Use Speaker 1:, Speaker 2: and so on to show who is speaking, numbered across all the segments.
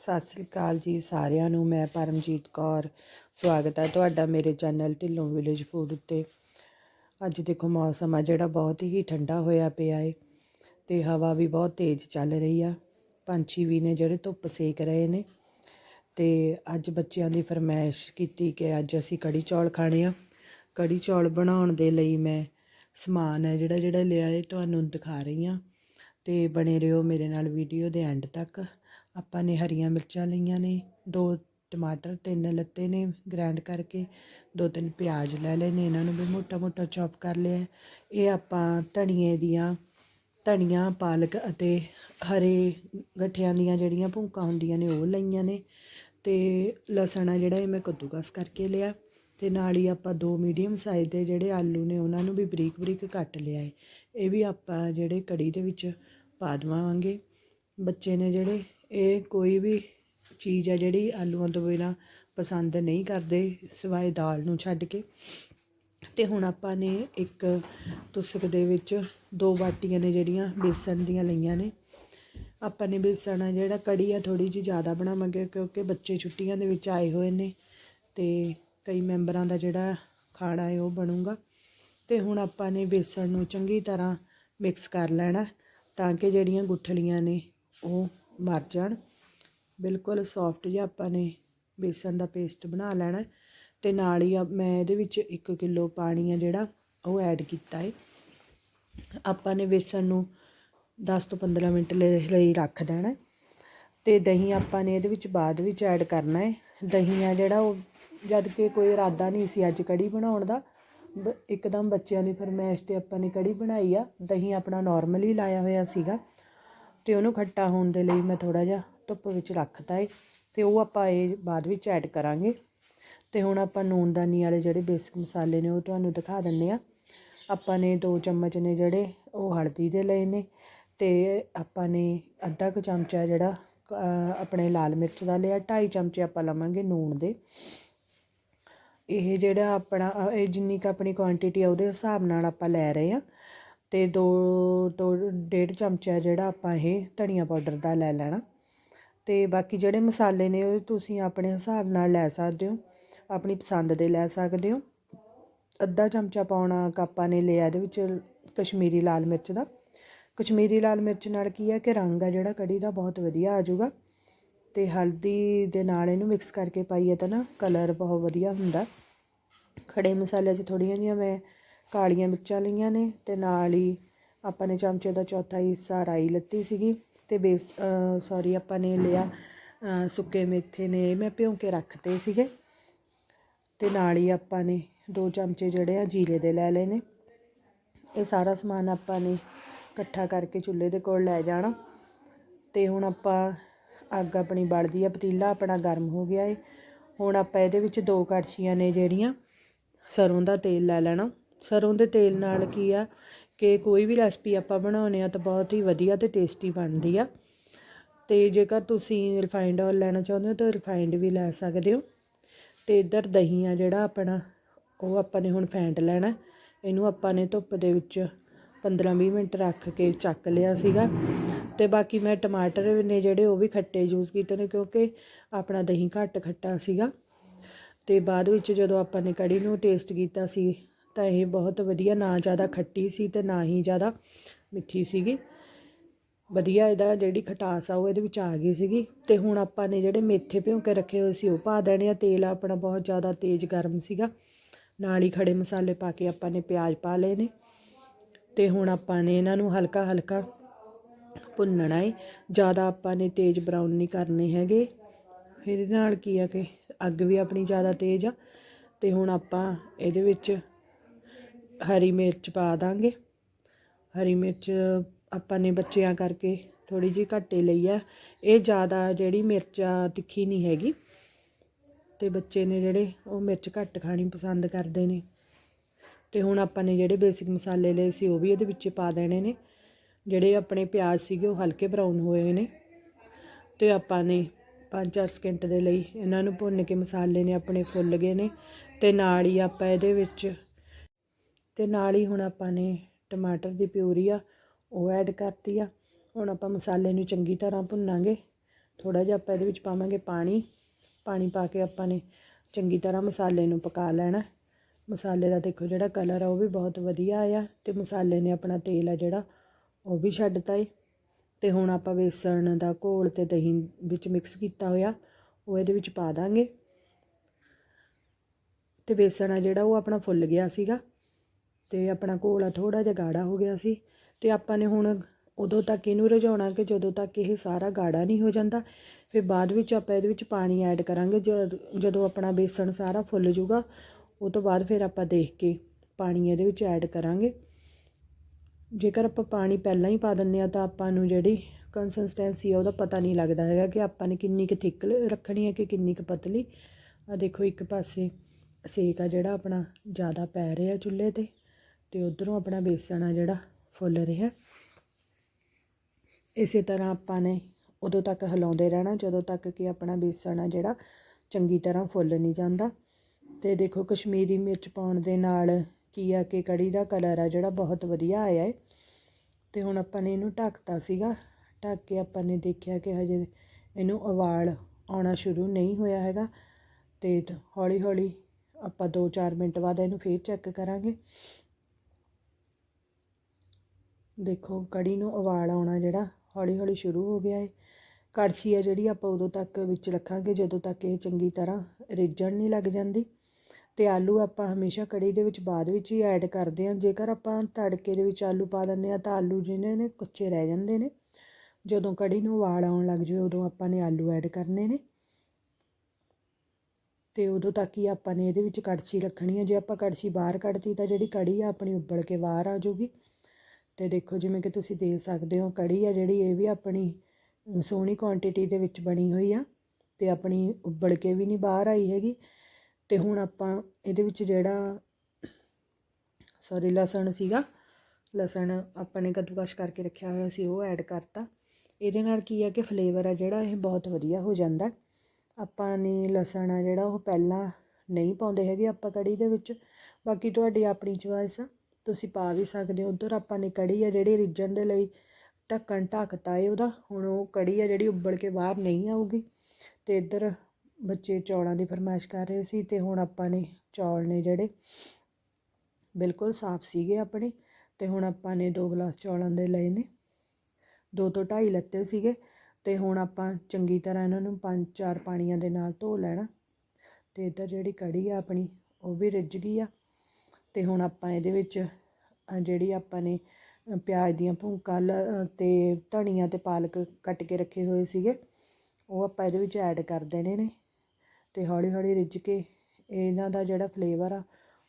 Speaker 1: ਸਤਿ ਸ੍ਰੀ ਅਕਾਲ ਜੀ ਸਾਰਿਆਂ ਨੂੰ, ਮੈਂ ਪਰਮਜੀਤ ਕੌਰ। ਸਵਾਗਤ ਹੈ ਤੁਹਾਡਾ ਮੇਰੇ ਚੈਨਲ ਢਿੱਲੋਂ ਵਿਲੇਜ ਫੂਡ ਉੱਤੇ। ਅੱਜ ਦੇਖੋ ਮੌਸਮ ਆ ਜਿਹੜਾ ਬਹੁਤ ਹੀ ਠੰਡਾ ਹੋਇਆ ਪਿਆ ਏ ਤੇ ਹਵਾ ਵੀ ਬਹੁਤ ਤੇਜ਼ ਚੱਲ ਰਹੀ ਆ। ਪੰਛੀ ਵੀ ਨੇ ਜਿਹੜੇ ਧੁੱਪ ਸੇਕ ਰਹੇ ਨੇ ਤੇ ਅੱਜ ਬੱਚਿਆਂ ਦੀ ਫਰਮਾਇਸ਼ ਕੀਤੀ ਕਿ ਅੱਜ ਅਸੀਂ ਕੜੀ ਚੌਲ ਖਾਣੇ ਆ। ਕੜੀ ਚੌਲ ਬਣਾਉਣ ਦੇ ਲਈ ਮੈਂ ਸਮਾਨ ਹੈ ਜਿਹੜਾ ਜਿਹੜਾ ਲਿਆ ਏ, ਤੁਹਾਨੂੰ ਦਿਖਾ ਰਹੀ ਆ ਤੇ ਬਣੇ ਰਹੋ ਮੇਰੇ ਨਾਲ ਵੀਡੀਓ ਦੇ ਐਂਡ ਤੱਕ। ਆਪਾਂ ਨੇ ਹਰੀਆਂ ਮਿਰਚਾਂ ਲਈਆਂ ਨੇ, ਦੋ ਟਮਾਟਰ, ਤਿੰਨ ਲੱਤੇ ਨੇ ਗ੍ਰਾਈਂਡ ਕਰਕੇ, ਦੋ ਤਿੰਨ ਪਿਆਜ਼ ਲੈ ਲਏ ਨੇ, ਇਹਨਾਂ ਨੂੰ ਵੀ ਮੋਟਾ ਮੋਟਾ ਚੌਪ ਕਰ ਲਿਆ ਇਹ ਆਪਾਂ ਧਨੀਏ ਦੀਆਂ, ਧਨੀਆ, ਪਾਲਕ ਅਤੇ ਹਰੇ ਗੱਠਿਆਂ ਦੀਆਂ ਜਿਹੜੀਆਂ ਭੁੰਕਾਂ ਹੁੰਦੀਆਂ ਨੇ, ਉਹ ਲਈਆਂ ਨੇ ਤੇ ਲਸਣ ਆ ਜਿਹੜਾ ਇਹ ਮੈਂ ਕੱਦੂਕਸ ਕਰਕੇ ਲਿਆ ਤੇ ਨਾਲ ਹੀ ਆਪਾਂ ਦੋ ਮੀਡੀਅਮ ਸਾਈਜ਼ ਦੇ ਜਿਹੜੇ ਆਲੂ ਨੇ, ਉਹਨਾਂ ਨੂੰ ਵੀ ਬਰੀਕ ਬਰੀਕ ਕੱਟ ਲਿਆ ਹੈ। ਇਹ ਵੀ ਆਪਾਂ ਜਿਹੜੇ ਕੜੀ ਦੇ ਵਿੱਚ ਪਾ ਦੇਵਾਂਗੇ। ਬੱਚੇ ਨੇ ਜਿਹੜੇ ਇਹ ਕੋਈ ਵੀ ਚੀਜ਼ ਆ ਜਿਹੜੀ ਆਲੂਆਂ ਤੋਂ ਬਿਨਾਂ ਪਸੰਦ ਨਹੀਂ ਕਰਦੇ, ਸਿਵਾਏ ਦਾਲ ਨੂੰ ਛੱਡ ਕੇ। ਅਤੇ ਹੁਣ ਆਪਾਂ ਨੇ ਇੱਕ ਤੁਸਕ ਦੇ ਵਿੱਚ ਦੋ ਬਾਟੀਆਂ ਨੇ ਜਿਹੜੀਆਂ ਬੇਸਣ ਦੀਆਂ ਲਈਆਂ ਨੇ। ਆਪਾਂ ਨੇ ਬੇਸਣ ਆ ਜਿਹੜਾ ਕੜੀ ਆ ਥੋੜ੍ਹੀ ਜਿਹੀ ਜ਼ਿਆਦਾ ਬਣਾਵਾਂਗੇ ਕਿਉਂਕਿ ਬੱਚੇ ਛੁੱਟੀਆਂ ਦੇ ਵਿੱਚ ਆਏ ਹੋਏ ਨੇ ਅਤੇ ਕਈ ਮੈਂਬਰਾਂ ਦਾ ਜਿਹੜਾ ਖਾਣਾ ਹੈ ਉਹ ਬਣੂਗਾ। ਅਤੇ ਹੁਣ ਆਪਾਂ ਨੇ ਬੇਸਣ ਨੂੰ ਚੰਗੀ ਤਰ੍ਹਾਂ ਮਿਕਸ ਕਰ ਲੈਣਾ ਤਾਂ ਕਿ ਜਿਹੜੀਆਂ ਗੁੱਠਲੀਆਂ ਨੇ ਉਹ ਮਰ ਜਾਣ। ਬਿਲਕੁਲ ਸੌਫਟ ਜਿਹਾ ਆਪਾਂ ਨੇ ਬੇਸਣ ਦਾ ਪੇਸਟ ਬਣਾ ਲੈਣਾ। ਤੇ ਨਾਲ ਹੀ ਆ- ਮੈਂ ਇਹਦੇ ਵਿੱਚ 1 ਕਿਲੋ ਪਾਣੀ ਆ ਜਿਹੜਾ, ਉਹ ਐਡ ਕੀਤਾ ਹੈ ਆਪਾਂ ਨੇ ਬੇਸਣ ਨੂੰ 10 ਤੋਂ 15 ਮਿੰਟ ਲਈ ਲਈ ਰੱਖ ਦੇਣਾ। ਹੈ। ਤੇ ਦਹੀਂ ਆਪਾਂ ਨੇ ਇਹਦੇ ਵਿੱਚ ਬਾਅਦ ਵਿੱਚ ਐਡ ਕਰਨਾ ਹੈ ਦਹੀਂ ਆ ਜਿਹੜਾ, ਉਹ ਜਦ ਕਿ ਕੋਈ ਇਰਾਦਾ ਨਹੀਂ ਸੀ ਅੱਜ ਕੜੀ ਬਣਾਉਣ ਦਾ। ਬ- ਇੱਕਦਮ ਬੱਚਿਆਂ ਦੀ ਫਰਮਾਇਸ਼ ਤੇ ਆਪਾਂ ਨੇ ਕੜੀ ਬਣਾਈ ਆ। ਦਹੀਂ ਆਪਣਾ ਨਾਰਮਲ ਹੀ ਲਾਇਆ ਹੋਇਆ ਸੀਗਾ। ਅਤੇ ਉਹਨੂੰ ਖੱਟਾ ਹੋਣ ਦੇ ਲਈ ਮੈਂ ਥੋੜ੍ਹਾ ਜਿਹਾ ਧੁੱਪ ਵਿੱਚ ਰੱਖਤਾ ਏ ਅਤੇ ਉਹ ਆਪਾਂ ਇਹ ਬਾਅਦ ਵਿੱਚ ਐਡ ਕਰਾਂਗੇ। ਅਤੇ ਹੁਣ ਆਪਾਂ ਨੂਨਦਾਨੀ ਵਾਲੇ ਜਿਹੜੇ ਬੇਸਿਕ ਮਸਾਲੇ ਨੇ ਉਹ ਤੁਹਾਨੂੰ ਦਿਖਾ ਦਿੰਦੇ ਹਾਂ ਆਪਾਂ ਨੇ ਦੋ ਚਮਚ ਨੇ ਜਿਹੜੇ ਉਹ ਹਲਦੀ ਦੇ ਲਏ ਨੇ ਅਤੇ ਆਪਾਂ ਨੇ ਅੱਧਾ ਕੁ ਚਮਚਾ ਜਿਹੜਾ ਆਪਣੇ ਲਾਲ ਮਿਰਚ ਦਾ ਲਿਆ, ਢਾਈ ਚਮਚੇ ਆਪਾਂ ਲਵਾਂਗੇ ਨੂਣ ਦੇ। ਇਹ ਜਿਹੜਾ ਆਪਣਾ, ਇਹ ਜਿੰਨੀ ਕੁ ਆਪਣੀ ਕੁਆਂਟੀਟੀ ਆ ਉਹਦੇ ਹਿਸਾਬ ਨਾਲ ਆਪਾਂ ਲੈ ਰਹੇ ਆ। ਅਤੇ ਦੋ ਦੋ, ਡੇਢ ਚਮਚਾ ਜਿਹੜਾ ਆਪਾਂ ਇਹ ਧਨੀਆ ਪਾਊਡਰ ਦਾ ਲੈ ਲੈਣਾ। ਅਤੇ ਬਾਕੀ ਜਿਹੜੇ ਮਸਾਲੇ ਨੇ ਉਹ ਤੁਸੀਂ ਆਪਣੇ ਹਿਸਾਬ ਨਾਲ ਲੈ ਸਕਦੇ ਹੋ, ਆਪਣੀ ਪਸੰਦ ਦੇ ਲੈ ਸਕਦੇ ਹੋ। ਅੱਧਾ ਚਮਚਾ ਪਾਉਣਾ ਕੱਪਾਂ ਨੇ ਲਿਆ ਇਹਦੇ ਵਿੱਚ ਕਸ਼ਮੀਰੀ ਲਾਲ ਮਿਰਚ ਦਾ। ਕਸ਼ਮੀਰੀ ਲਾਲ ਮਿਰਚ ਨਾਲ ਕੀ ਹੈ ਕਿ ਰੰਗ ਆ ਜਿਹੜਾ ਕੜੀ ਦਾ ਬਹੁਤ ਵਧੀਆ ਆ ਜਾਊਗਾ। ਤੇ ਹਲਦੀ ਦੇ ਨਾਲ ਇਹਨੂੰ ਮਿਕਸ ਕਰਕੇ ਪਾਈਏ ਤਾਂ ਨਾ ਕਲਰ ਬਹੁਤ ਵਧੀਆ ਹੁੰਦਾ। ਖੜੇ ਮਸਾਲੇ 'ਚ ਥੋੜ੍ਹੀਆਂ ਜਿਹੀਆਂ ਮੈਂ ਕਾਲੀਆਂ ਮਿਰਚਾਂ ਲਈਆਂ ਨੇ ਤੇ ਨਾਲ ਹੀ ਆਪਾਂ ਨੇ ਚਮਚੇ ਦਾ ਚੌਥਾ ਹਿੱਸਾ ਰਾਈ ਲੱਤੀ ਸੀਗੀ ਤੇ ਬੇਸ ਸੌਰੀ ਆਪਾਂ ਨੇ ਲਿਆ ਸੁੱਕੇ ਮੇਥੇ ਨੇ, ਇਹ ਮੈਂ ਭਿਉਂ ਕੇ ਰੱਖਤੇ ਸੀਗੇ। ਤੇ ਨਾਲ ਹੀ ਆਪਾਂ ਨੇ ਦੋ ਚਮਚੇ ਜਿਹੜੇ ਆ ਜੀਰੇ ਦੇ ਲੈ ਲਏ ਨੇ। ਇਹ ਸਾਰਾ ਸਮਾਨ ਆਪਾਂ ਨੇ ਇਕੱਠਾ ਕਰਕੇ ਚੁੱਲ੍ਹੇ ਦੇ ਕੋਲ ਲੈ ਜਾਣਾ। ਤੇ ਹੁਣ ਆਪਾਂ ਅੱਗ ਆਪਣੀ ਬਲਦੀ ਆ, ਪਤੀਲਾ ਆਪਣਾ ਗਰਮ ਹੋ ਗਿਆ ਏ। ਹੁਣ ਆਪਾਂ ਇਹਦੇ ਵਿੱਚ ਦੋ ਕੜਛੀਆਂ ਨੇ ਜਿਹੜੀਆਂ, ਸਰੋਂ ਦਾ ਤੇਲ ਲੈ ਲੈਣਾ। ਸਰੋਂ ਦੇ ਤੇਲ ਨਾਲ ਕੀ ਆ ਕਿ ਕੋਈ ਵੀ ਰੈਸਪੀ ਆਪਾਂ ਬਣਾਉਂਦੇ ਆ ਤਾਂ ਬਹੁਤ ਹੀ ਵਧੀਆ ਤੇ ਟੇਸਟੀ ਬਣਦੀ ਆ। ਤੇ ਜੇਕਰ ਤੁਸੀਂ ਰਿਫਾਈਂਡ ਆਇਲ ਲੈਣਾ ਚਾਹੁੰਦੇ ਹੋ ਤਾਂ ਰਿਫਾਈਂਡ ਵੀ ਲੈ ਸਕਦੇ ਹੋ। ਤੇ ਇੱਧਰ ਦਹੀਂ ਆ ਜਿਹੜਾ ਆਪਣਾ, ਉਹ ਆਪਾਂ ਨੇ ਹੁਣ ਫੈਂਟ ਲੈਣਾ। ਇਹਨੂੰ ਆਪਾਂ ਨੇ ਧੁੱਪ ਦੇ ਵਿੱਚ 15-20 ਮਿੰਟ ਰੱਖ ਕੇ ਚੱਕ ਲਿਆ ਸੀਗਾ। ਤੇ ਬਾਕੀ ਮੈਂ ਟਮਾਟਰ ਨੇ ਜਿਹੜੇ ਉਹ ਵੀ ਖੱਟੇ ਯੂਜ਼ ਕੀਤੇ ਨੇ ਕਿਉਂਕਿ ਆਪਣਾ ਦਹੀਂ ਘੱਟ ਖੱਟਾ ਸੀਗਾ। ਤੇ ਬਾਅਦ ਵਿੱਚ ਜਦੋਂ ਆਪਾਂ ਨੇ ਕੜੀ ਨੂੰ ਟੇਸਟ ਕੀਤਾ ਸੀ ਤਾਂ ਇਹ ਬਹੁਤ ਵਧੀਆ, ਨਾ ਜ਼ਿਆਦਾ ਖੱਟੀ ਸੀ ਤੇ ਨਾ ਹੀ ਜ਼ਿਆਦਾ ਮਿੱਠੀ ਸੀਗੀ। ਵਧੀਆ ਇਹਦਾ ਜਿਹੜੀ ਖਟਾਸ ਆ, ਉਹ ਇਹਦੇ ਵਿੱਚ ਆ ਗਈ ਸੀਗੀ। ਤੇ ਹੁਣ ਆਪਾਂ ਨੇ ਜਿਹੜੇ ਮੇਥੇ ਭਿਉਂ ਕੇ ਰੱਖੇ ਹੋਏ ਸੀ, ਉਹ ਪਾ ਦੇਣੇ ਆ। ਤੇਲ ਆਪਣਾ ਬਹੁਤ ਜ਼ਿਆਦਾ ਤੇਜ਼ ਗਰਮ ਸੀਗਾ। ਨਾਲ ਹੀ ਖੜੇ ਮਸਾਲੇ ਪਾ ਕੇ ਆਪਾਂ ਨੇ ਪਿਆਜ਼ ਪਾ ਲਏ ਨੇ। ਤੇ ਹੁਣ ਆਪਾਂ ਨੇ ਇਹਨਾਂ ਨੂੰ ਹਲਕਾ ਹਲਕਾ ਭੁੰਨਣਾ ਹੈ ਜ਼ਿਆਦਾ ਆਪਾਂ ਨੇ ਤੇਜ਼ ਬਰਾਊਨ ਨਹੀਂ ਕਰਨੇ ਹੈਗੇ। ਫਿਰ ਇਹਦੇ ਨਾਲ ਕੀ ਆ ਕਿ ਅੱਗ ਵੀ ਆਪਣੀ ਜ਼ਿਆਦਾ ਤੇਜ਼ ਆ। ਤੇ ਹੁਣ ਆਪਾਂ ਇਹਦੇ ਵਿੱਚ ਹਰੀ ਮਿਰਚ ਪਾ ਦਾਂਗੇ। ਹਰੀ ਮਿਰਚ ਆਪਾਂ ਨੇ ਬੱਚਿਆਂ ਕਰਕੇ ਥੋੜੀ ਜਿਹੀ ਘੱਟੇ ਲਈ ਆ। ਇਹ ਜ਼ਿਆਦਾ ਜਿਹੜੀ ਮਿਰਚ ਤਿੱਖੀ ਨਹੀਂ ਹੈਗੀ। ਤੇ ਬੱਚੇ ਨੇ ਜਿਹੜੇ ਉਹ ਮਿਰਚ ਘੱਟ ਖਾਣੀ ਪਸੰਦ ਕਰਦੇ ਨੇ। ਤੇ ਹੁਣ ਆਪਾਂ ਨੇ ਜਿਹੜੇ ਬੇਸਿਕ ਮਸਾਲੇ ਲਏ ਸੀ ਉਹ ਵੀ ਇਹਦੇ ਵਿੱਚ ਪਾ ਦੇਣੇ ਨੇ। ਜਿਹੜੇ ਆਪਣੇ ਪਿਆਜ਼ ਸੀਗੇ ਉਹ ਹਲਕੇ ਬਰਾਊਨ ਹੋਏ ਨੇ। ਤੇ ਆਪਾਂ ਨੇ 5-4 ਸਕਿੰਟ ਦੇ ਲਈ ਇਹਨਾਂ ਨੂੰ ਭੁੰਨ ਕੇ ਮਸਾਲੇ ਨੇ ਆਪਣੇ ਫੁੱਲ ਗਏ ਨੇ। ਤੇ ਨਾਲ ਹੀ ਆਪਾਂ ਇਹਦੇ ਵਿੱਚ ਤੇ ਨਾਲ ਹੀ ਹੁਣ ਆਪਾਂ ਨੇ ਟਮਾਟਰ ਦੀ ਪਿਊਰੀ ਆ, ਉਹ ਐਡ ਕਰਤੀ ਆ। ਹੁਣ ਆਪਾਂ ਮਸਾਲੇ ਨੂੰ ਚੰਗੀ ਤਰ੍ਹਾਂ ਭੁੰਨਾਂਗੇ। ਥੋੜਾ ਜਿਹਾ ਆਪਾਂ ਇਹਦੇ ਵਿੱਚ ਪਾਵਾਂਗੇ ਪਾਣੀ। ਪਾਣੀ ਪਾ ਕੇ ਆਪਾਂ ਨੇ ਚੰਗੀ ਤਰ੍ਹਾਂ ਮਸਾਲੇ ਨੂੰ ਪਕਾ ਲੈਣਾ। ਮਸਾਲੇ ਦਾ ਦੇਖੋ ਜਿਹੜਾ ਕਲਰ ਆ, ਉਹ ਵੀ ਬਹੁਤ ਵਧੀਆ ਆਇਆ ਤੇ ਮਸਾਲੇ ਨੇ ਆਪਣਾ ਤੇਲ ਆ ਜਿਹੜਾ, ਉਹ ਵੀ ਛੱਡਤਾ ਏ। ਤੇ ਹੁਣ ਆਪਾਂ ਬੇਸਣ ਦਾ ਘੋਲ ਤੇ ਦਹੀਂ ਵਿੱਚ ਮਿਕਸ ਕੀਤਾ ਹੋਇਆ, ਉਹ ਇਹਦੇ ਵਿੱਚ ਪਾ ਦਾਂਗੇ। ਤੇ ਬੇਸਣ ਆ ਜਿਹੜਾ, ਉਹ ਆਪਣਾ ਫੁੱਲ ਗਿਆ ਸੀਗਾ। ਅਤੇ ਆਪਣਾ ਘੋਲ ਆ ਥੋੜਾ ਜਿਹਾ ਗਾੜਾ ਹੋ ਗਿਆ ਸੀ ਅਤੇ ਆਪਾਂ ਨੇ ਹੁਣ ਉਦੋਂ ਤੱਕ ਇਹਨੂੰ ਰਝਾਉਣਾ ਕਿ ਜਦੋਂ ਤੱਕ ਇਹ ਸਾਰਾ ਗਾੜਾ ਨਹੀਂ ਹੋ ਜਾਂਦਾ, ਫਿਰ ਬਾਅਦ ਵਿੱਚ ਆਪਾਂ ਇਹਦੇ ਵਿੱਚ ਪਾਣੀ ਐਡ ਕਰਾਂਗੇ, ਜਦ- ਜਦੋਂ ਆਪਣਾ ਬੇਸਣ ਸਾਰਾ ਫੁੱਲ ਜੂਗਾ ਉਹ ਤੋਂ ਬਾਅਦ ਫਿਰ ਆਪਾਂ ਦੇਖ ਕੇ ਪਾਣੀ ਇਹਦੇ ਵਿੱਚ ਐਡ ਕਰਾਂਗੇ। ਜੇਕਰ ਆਪਾਂ ਪਾਣੀ ਪਹਿਲਾਂ ਹੀ ਪਾ ਦਿੰਨੇ ਆ ਤਾਂ ਆਪਾਂ ਨੂੰ ਜਿਹੜੀ ਕੰਸਿਸਟੈਂਸੀ ਆ ਉਹਦਾ ਪਤਾ ਨਹੀਂ ਲੱਗਦਾ ਹੈਗਾ ਕਿ ਆਪਾਂ ਨੇ ਕਿੰਨੀ ਕੁ ਥਿੱਕ ਰੱਖਣੀ ਹੈ ਕਿ ਕਿੰਨੀ ਕੁ ਪਤਲੀ। ਆ ਦੇਖੋ ਇੱਕ ਪਾਸੇ ਸੇਕ ਆ ਜਿਹੜਾ ਆਪਣਾ ਜ਼ਿਆਦਾ ਪੈ ਰਿਹਾ ਚੁੱਲ੍ਹੇ ਤੇ। ਤੇ ਉਧਰੋਂ ਆਪਣਾ ਬੇਸਣ ਆ ਜਿਹੜਾ ਫੁੱਲ ਰਿਹਾ। ਇਸੇ ਤਰ੍ਹਾਂ ਆਪਾਂ ਨੇ ਉਦੋਂ ਤੱਕ ਹਿਲਾਉਂਦੇ ਰਹਿਣਾ, ਜਦੋਂ ਤੱਕ ਕਿ ਆਪਣਾ ਬੇਸਣ ਆ ਜਿਹੜਾ ਚੰਗੀ ਤਰ੍ਹਾਂ ਫੁੱਲ ਨਹੀਂ ਜਾਂਦਾ। ਤੇ ਦੇਖੋ ਕਸ਼ਮੀਰੀ ਮਿਰਚ ਪਾਉਣ ਦੇ ਨਾਲ ਕੀ ਆ ਕਿ ਕੜੀ ਦਾ ਕਲਰ ਆ ਜਿਹੜਾ ਬਹੁਤ ਵਧੀਆ ਆਇਆ ਹੈ ਤੇ ਹੁਣ ਆਪਾਂ ਨੇ ਇਹਨੂੰ ਢੱਕਤਾ ਸੀਗਾ। ਢੱਕ ਕੇ ਆਪਾਂ ਨੇ ਦੇਖਿਆ ਕਿ ਹਜੇ ਇਹਨੂੰ ਉਬਾਲ ਆਉਣਾ ਸ਼ੁਰੂ ਨਹੀਂ ਹੋਇਆ ਹੈਗਾ। ਤੇ ਹੌਲੀ ਹੌਲੀ ਆਪਾਂ 2-4 ਮਿੰਟ ਬਾਅਦ ਇਹਨੂੰ ਫੇਰ ਚੈੱਕ ਕਰਾਂਗੇ। ਦੇਖੋ ਕੜੀ ਨੂੰ ਉਬਾਲ ਆਉਣਾ ਜਿਹੜਾ ਹੌਲੀ ਹੌਲੀ ਸ਼ੁਰੂ ਹੋ ਗਿਆ ਹੈ ਕੜਛੀ ਆ ਜਿਹੜੀ ਆਪਾਂ ਉਦੋਂ ਤੱਕ ਵਿੱਚ ਰੱਖਾਂਗੇ, ਜਦੋਂ ਤੱਕ ਇਹ ਚੰਗੀ ਤਰ੍ਹਾਂ ਰਿੱਝਣ ਨਹੀਂ ਲੱਗ ਜਾਂਦੀ। ਤੇ ਆਲੂ ਆਪਾਂ ਹਮੇਸ਼ਾ ਕੜੀ ਦੇ ਵਿੱਚ ਬਾਅਦ ਵਿੱਚ ਹੀ ਐਡ ਕਰਦੇ ਹਾਂ। ਜੇਕਰ ਆਪਾਂ ਤੜਕੇ ਦੇ ਵਿੱਚ ਆਲੂ ਪਾ ਦਿੰਦੇ ਆ ਤਾਂ ਆਲੂ ਜਿਹੜੇ ਨੇ ਕੱਚੇ ਰਹਿ ਜਾਂਦੇ ਨੇ। ਜਦੋਂ ਕੜੀ ਨੂੰ ਉਬਾਲ ਆਉਣ ਲੱਗ ਜਾਵੇ, ਉਦੋਂ ਆਪਾਂ ਨੇ ਆਲੂ ਐਡ ਕਰਨੇ ਨੇ। ਤੇ ਉਦੋਂ ਤੱਕ ਹੀ ਆਪਾਂ ਨੇ ਇਹਦੇ ਵਿੱਚ ਕੜਛੀ ਰੱਖਣੀ ਹੈ। ਜੇ ਆਪਾਂ ਕੜਛੀ ਬਾਹਰ ਕੱਢਤੀ, ਤਾਂ ਜਿਹੜੀ ਕੜੀ ਆ, ਆਪਣੀ ਉੱਬਲ ਕੇ ਬਾਹਰ ਆ ਜਾਊਗੀ। ਤੇ ਦੇਖੋ ਜਿਵੇਂ ਕਿ ਤੁਸੀਂ ਦੇਖ ਸਕਦੇ ਹੋ ਕੜੀ ਆ ਜਿਹੜੀ, ਇਹ ਵੀ ਆਪਣੀ ਸੋਹਣੀ ਕੁਆਂਟੀਟੀ ਦੇ ਵਿੱਚ ਬਣੀ ਹੋਈ ਆ ਤੇ ਆਪਣੀ ਉੱਬਲ ਕੇ ਵੀ ਨਹੀਂ ਬਾਹਰ ਆਈ ਹੈਗੀ। ਤੇ ਹੁਣ ਆਪਾਂ ਇਹਦੇ ਵਿੱਚ ਜਿਹੜਾ ਸੌਰੀ ਲਸਣ ਸੀਗਾ, ਲਸਣ ਆਪਾਂ ਨੇ ਕੱਦੂਕਸ਼ ਕਰਕੇ ਰੱਖਿਆ ਹੋਇਆ ਸੀ, ਉਹ ਐਡ ਕਰਤਾ। ਇਹਦੇ ਨਾਲ ਕੀ ਹੈ ਕਿ ਫਲੇਵਰ ਆ ਜਿਹੜਾ, ਇਹ ਬਹੁਤ ਵਧੀਆ ਹੋ ਜਾਂਦਾ। ਆਪਾਂ ਨੇ ਲਸਣ ਆ ਜਿਹੜਾ, ਉਹ ਪਹਿਲਾਂ ਨਹੀਂ ਪਾਉਂਦੇ ਹੈਗੇ ਆਪਾਂ ਕੜੀ ਦੇ ਵਿੱਚ। ਬਾਕੀ ਤੁਹਾਡੀ ਆਪਣੀ ਚੋਇਸ ਆ। ਤੁਸੀਂ ਪਾ ਵੀ ਸਕਦੇ ਹੋ। ਉਧਰ ਆਪਾਂ ਨੇ ਕੜੀ ਆ ਜਿਹੜੀ ਰਿੱਝਣ ਦੇ ਲਈ ਢੱਕਣ ਢੱਕਤਾ ਏ ਉਹਦਾ। ਹੁਣ ਉਹ ਕੜੀ ਆ ਜਿਹੜੀ ਉੱਬਲ ਕੇ ਬਾਹਰ ਨਹੀਂ ਆਊਗੀ। ਤੇ ਇੱਧਰ ਬੱਚੇ ਚੌਲਾਂ ਦੀ ਫਰਮਾਇਸ਼ ਕਰ ਰਹੇ ਸੀ ਤੇ ਹੁਣ ਆਪਾਂ ਨੇ ਚੌਲ ਨੇ ਜਿਹੜੇ ਬਿਲਕੁਲ ਸਾਫ਼ ਸੀਗੇ ਆਪਣੇ। ਤੇ ਹੁਣ ਆਪਾਂ ਨੇ ਦੋ ਗਲਾਸ ਚੌਲਾਂ ਦੇ ਲਏ ਨੇ। ਦੋ ਤੋਂ ਢਾਈ ਲੱਤੇ ਸੀਗੇ। ਤੇ ਹੁਣ ਆਪਾਂ ਚੰਗੀ ਤਰ੍ਹਾਂ ਇਹਨਾਂ ਨੂੰ ਪੰਜ ਚਾਰ ਪਾਣੀਆਂ ਦੇ ਨਾਲ ਧੋ ਲੈਣਾ। ਤੇ ਇੱਧਰ ਜਿਹੜੀ ਕੜੀ ਆ ਆਪਣੀ, ਉਹ ਵੀ ਰਿੱਝ ਗਈ ਆ। ਅਤੇ ਹੁਣ ਆਪਾਂ ਇਹਦੇ ਵਿੱਚ ਜਿਹੜੀ ਆਪਾਂ ਨੇ ਪਿਆਜ਼ ਦੀਆਂ ਭੁੰਕਾਂ ਲ- ਤੇ ਧਨੀਆ ਅਤੇ ਪਾਲਕ ਕੱਟ ਕੇ ਰੱਖੇ ਹੋਏ ਸੀਗੇ, ਉਹ ਆਪਾਂ ਇਹਦੇ ਵਿੱਚ ਐਡ ਕਰ ਦੇਣੇ ਨੇ ਅਤੇ ਹੌਲੀ ਹੌਲੀ ਰਿੱਝ ਕੇ ਇਹਨਾਂ ਦਾ ਜਿਹੜਾ ਫਲੇਵਰ ਆ,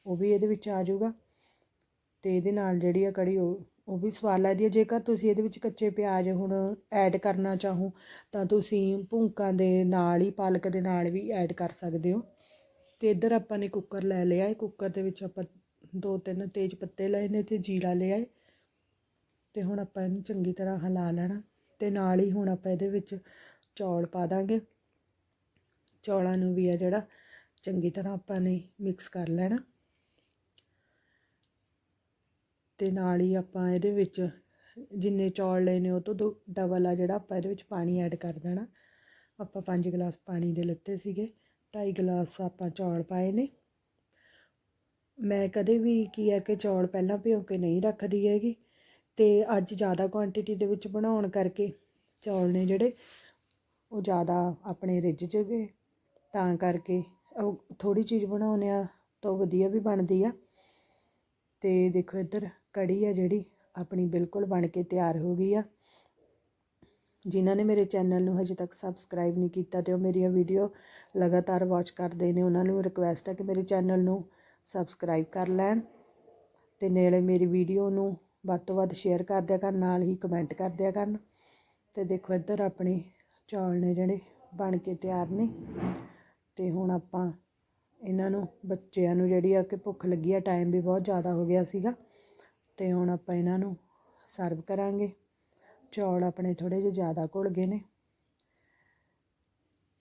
Speaker 1: ਉਹ ਵੀ ਇਹਦੇ ਵਿੱਚ ਆ ਜਾਊਗਾ ਅਤੇ ਇਹਦੇ ਨਾਲ ਜਿਹੜੀ ਆ ਕੜੀ, ਉਹ ਉਹ ਵੀ ਸਵਾਦ ਲੱਗਦੀ ਹੈ ਜੇਕਰ ਤੁਸੀਂ ਇਹਦੇ ਵਿੱਚ ਕੱਚੇ ਪਿਆਜ਼ ਹੁਣ ਐਡ ਕਰਨਾ ਚਾਹੋ, ਤਾਂ ਤੁਸੀਂ ਭੁੰਕਾਂ ਦੇ ਨਾਲ ਹੀ, ਪਾਲਕ ਦੇ ਨਾਲ ਵੀ ਐਡ ਕਰ ਸਕਦੇ ਹੋ। ਅਤੇ ਇੱਧਰ ਆਪਾਂ ਨੇ ਕੁੱਕਰ ਲੈ ਲਿਆ ਹੈ ਕੁੱਕਰ ਦੇ ਵਿੱਚ ਆਪਾਂ ਦੋ ਤਿੰਨ ਤੇਜ਼ ਪੱਤੇ ਲਏ ਨੇ ਤੇ ਜੀਰਾ ਲਿਆ ਹੈ ਤੇ ਹੁਣ ਆਪਾਂ ਇਹਨੂੰ ਚੰਗੀ ਤਰ੍ਹਾਂ ਹਿਲਾ ਲੈਣਾ ਤੇ ਨਾਲ ਹੀ ਹੁਣ ਆਪਾਂ ਇਹਦੇ ਵਿੱਚ ਚੌਲ ਪਾ ਦਾਂਗੇ। ਚੌਲਾਂ ਨੂੰ ਵੀ ਆ ਜਿਹੜਾ ਚੰਗੀ ਤਰ੍ਹਾਂ ਆਪਾਂ ਨੇ ਮਿਕਸ ਕਰ ਲੈਣਾ। ਤੇ ਨਾਲ ਹੀ ਆਪਾਂ ਇਹਦੇ ਵਿੱਚ ਜਿੰਨੇ ਚੌਲ ਲਏ ਨੇ ਉਹ ਤੋਂ ਦੋ ਡਬਲ ਆ ਜਿਹੜਾ ਆਪਾਂ ਇਹਦੇ ਵਿੱਚ ਪਾਣੀ ਐਡ ਕਰ ਦੇਣਾ। ਆਪਾਂ 5 ਗਲਾਸ ਪਾਣੀ ਦੇ ਲੱਤੇ ਸੀਗੇ। 2.5 ਗਲਾਸ ਆਪਾਂ ਚੌਲ ਪਾਏ ਨੇ। ਮੈਂ ਕਦੇ ਵੀ ਕੀ ਹੈ ਕਿ ਚੌਲ ਪਹਿਲਾਂ ਭਿਓ ਕੇ ਨਹੀਂ ਰੱਖਦੀ ਹੈਗੀ ਅਤੇ ਅੱਜ ਜ਼ਿਆਦਾ ਕੁਆਂਟਿਟੀ ਦੇ ਵਿੱਚ ਬਣਾਉਣ ਕਰਕੇ ਚੌਲ ਨੇ ਜਿਹੜੇ ਉਹ ਜ਼ਿਆਦਾ ਆਪਣੇ ਰਿੱਝ ਜਗੇ ਤਾਂ ਕਰਕੇ ਉਹ ਥੋੜ੍ਹੀ ਚੀਜ਼ ਬਣਾਉਂਦੇ ਆ ਤਾਂ ਵਧੀਆ ਵੀ ਬਣਦੀ ਆ। ਅਤੇ ਦੇਖੋ ਇੱਧਰ ਕੜੀ ਆ ਜਿਹੜੀ ਆਪਣੀ ਬਿਲਕੁਲ ਬਣ ਕੇ ਤਿਆਰ ਹੋ ਗਈ ਆ। ਜਿਨ੍ਹਾਂ ਨੇ ਮੇਰੇ ਚੈਨਲ ਨੂੰ ਹਜੇ ਤੱਕ ਸਬਸਕ੍ਰਾਈਬ ਨਹੀਂ ਕੀਤਾ ਤੇ ਉਹ ਮੇਰੀਆਂ ਵੀਡੀਓ ਲਗਾਤਾਰ ਵਾਚ ਕਰਦੇ ਨੇ, ਉਹਨਾਂ ਨੂੰ ਰਿਕੁਐਸਟ ਹੈ ਕਿ ਮੇਰੇ ਚੈਨਲ ਨੂੰ ਸਬਸਕ੍ਰਾਈਬ ਕਰ ਲੈਣ ਅਤੇ ਨੇੜੇ ਮੇਰੀ ਵੀਡੀਓ ਨੂੰ ਵੱਧ ਤੋਂ ਵੱਧ ਸ਼ੇਅਰ ਕਰ ਦਿਆ ਕਰਨ, ਨਾਲ ਹੀ ਕਮੈਂਟ ਕਰ ਦਿਆ ਕਰਨ ਅਤੇ ਦੇਖੋ ਇੱਧਰ ਆਪਣੇ ਚੌਲ ਨੇ ਜਿਹੜੇ ਬਣ ਕੇ ਤਿਆਰ ਨੇ ਅਤੇ ਹੁਣ ਆਪਾਂ ਇਹਨਾਂ ਨੂੰ, ਬੱਚਿਆਂ ਨੂੰ ਜਿਹੜੀ ਆ ਕਿ ਭੁੱਖ ਲੱਗੀ ਆ ਟਾਈਮ ਵੀ ਬਹੁਤ ਜ਼ਿਆਦਾ ਹੋ ਗਿਆ ਸੀਗਾ ਅਤੇ ਹੁਣ ਆਪਾਂ ਇਹਨਾਂ ਨੂੰ ਸਰਵ ਕਰਾਂਗੇ। ਚੌਲ ਆਪਣੇ ਥੋੜੇ ਜਿਹੇ ਜ਼ਿਆਦਾ ਘੁਲ ਗਏ ਨੇ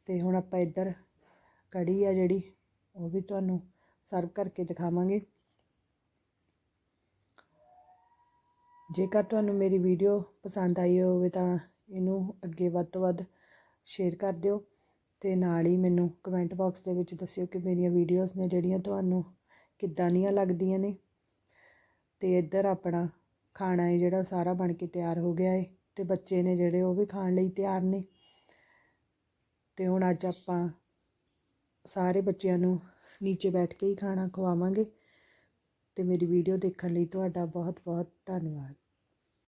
Speaker 1: ਤੇ ਹੁਣ ਆਪਾਂ ਇੱਧਰ ਕੜੀ ਆ ਜਿਹੜੀ, ਉਹ ਵੀ ਤੁਹਾਨੂੰ ਸਰਵ ਕਰਕੇ ਦਿਖਾਵਾਂਗੇ। ਜੇਕਰ ਤੁਹਾਨੂੰ ਮੇਰੀ ਵੀਡੀਓ ਪਸੰਦ ਆਈ ਹੋਵੇ ਤਾਂ ਇਹਨੂੰ ਅੱਗੇ ਵੱਧ ਤੋਂ ਵੱਧ ਸ਼ੇਅਰ ਕਰ ਦਿਓ ਤੇ ਨਾਲ ਹੀ ਮੈਨੂੰ ਕਮੈਂਟ ਬਾਕਸ ਦੇ ਵਿੱਚ ਦੱਸਿਓ ਕਿ ਮੇਰੀਆਂ ਵੀਡੀਓਜ਼ ਨੇ ਜਿਹੜੀਆਂ ਤੁਹਾਨੂੰ ਕਿੱਦਾਂ ਦੀਆਂ ਲੱਗਦੀਆਂ ਨੇ। ਤੇ ਇੱਧਰ ਆਪਣਾ ਖਾਣਾ ਹੈ ਜਿਹੜਾ ਸਾਰਾ ਬਣ ਕੇ ਤਿਆਰ ਹੋ ਗਿਆ ਹੈ ਤੇ ਬੱਚੇ ਨੇ ਜਿਹੜੇ ਉਹ ਵੀ ਖਾਣ ਲਈ ਤਿਆਰ ਨੇ। ਤੇ ਹੁਣ ਅੱਜ ਆਪਾਂ ਸਾਰੇ ਬੱਚਿਆਂ ਨੂੰ ਨੀਚੇ ਬੈਠ ਕੇ ਹੀ ਖਾਣਾ ਖਵਾਵਾਂਗੇ। ਅਤੇ ਮੇਰੀ ਵੀਡੀਓ ਦੇਖਣ ਲਈ ਤੁਹਾਡਾ ਬਹੁਤ ਬਹੁਤ ਧੰਨਵਾਦ।